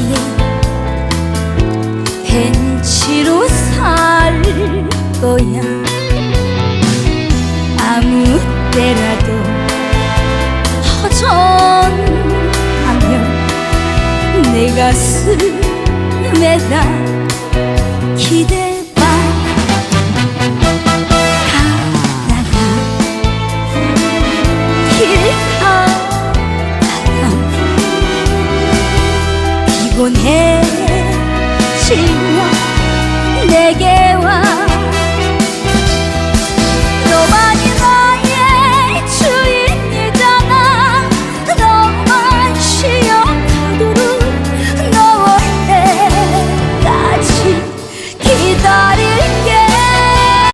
나의 벤치로 살 거야. 아무 때라도 허전하면 내 가슴에다 기대봐. 사랑아 길 我年轻。